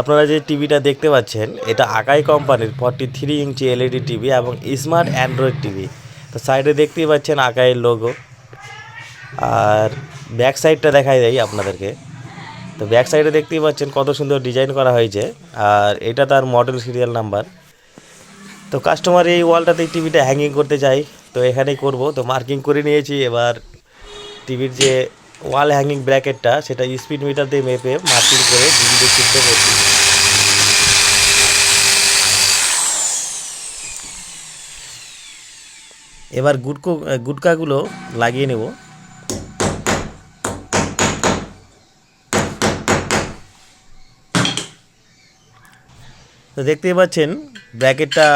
আপনারা যে টিভিটা দেখতে পাচ্ছেন, এটা আকাই কোম্পানির forty three inch LED TV এবং স্মার্ট অ্যান্ড্রয়েড টিভি। তো সাইডে দেখতেই পাচ্ছেন আকাইয়ের লোগো আর ব্যাক সাইডটা দেখাই দেয় আপনাদেরকে। তো ব্যাক সাইডে দেখতেই পাচ্ছেন কত সুন্দর ডিজাইন করা হয়েছে। আর এটা তার মডেল সিরিয়াল নাম্বার তো কাস্টমার এই ওয়ালটাতে টিভিটা হ্যাঙ্গিং করতে চাই। তো এখানেই করব। তো মার্কিং করে নিয়েছি। এবার টিভির যে ওয়াল হ্যাঙ্গিং ব্র্যাকেটটা সেটা স্পিড মিটার দিয়ে মেপে মার্কিং করে ডিম সিদ্ধ করছি। এবার গুটকো গুটকাগুলো লাগিয়ে নেব। তো দেখতেই পাচ্ছেন ব্র্যাকেটটা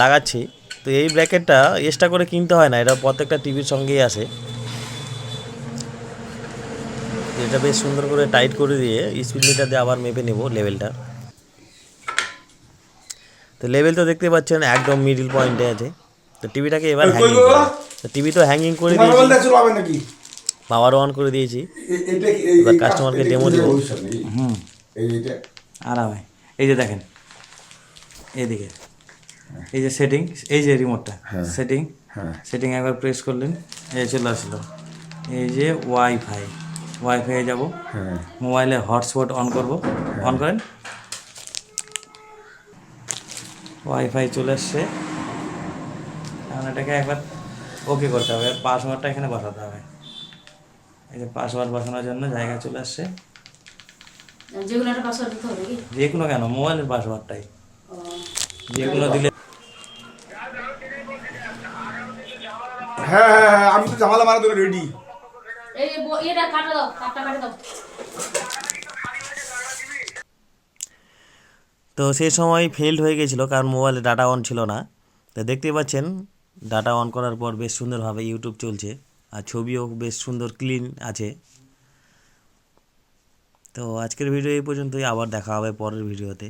লাগাচ্ছি। তো এই ব্র্যাকেটটা এক্সট্রা করে কিনতে হয় না, এটা প্রত্যেকটা টিভির সঙ্গেই আসে। এটা বেশ সুন্দর করে টাইট করে দিয়ে স্পিড মিটার দিয়ে আবার মেপে নেব লেভেলটা তো লেভেল তো দেখতে পাচ্ছেন একদম মিডিল পয়েন্টে আছে। তো টিভিটাকে এবার হ্যাঙ্গিং তো টিভি তো হ্যাঙ্গিং করে দিয়েছি। পাওয়ার অন করে দিয়েছি। এবার কাস্টমারকে ডেমো দিব। এই আরামে এই যে দেখেন এইদিকে। এই যে সেটিং এই যে রিমোটটা। সেটিং হ্যাঁ। সেটিং একবার প্রেস করলেন এই চলে আসলো। এই যে ওয়াইফাই ওয়াইফাই যাব। হ্যাঁ। মোবাইলে হটস্পট অন করব। অন করেন। ওয়াইফাই চলে এসছে এখন এটাকে একবার ওকে করতে হবে। পাসওয়ার্ডটা এখানে বসাতে হবে। এই যে পাসওয়ার্ড বসানোর জন্য জায়গা চলে আসছে। যেগুলো একটা পাসওয়ার্ড দিতে হবে কি? যে কোনো? কেন মোবাইলের পাসওয়ার্ডটাই ও, যে কোনো দিলে হ্যাঁ হ্যাঁ হ্যাঁ আমি তো জামালা মারা রেডি তো সেই সময় ফেল্ড হয়ে গেছিল, কারণ মোবাইলে ডাটা অন ছিল না। তো দেখতেই পাচ্ছেন ডাটা অন করার পর বেশ সুন্দরভাবে ইউটিউব চলছে, আর ছবিও বেশ সুন্দর ক্লিন আছে। তো আজকের ভিডিও এই পর্যন্তই, আবার দেখা হবে পরের ভিডিওতে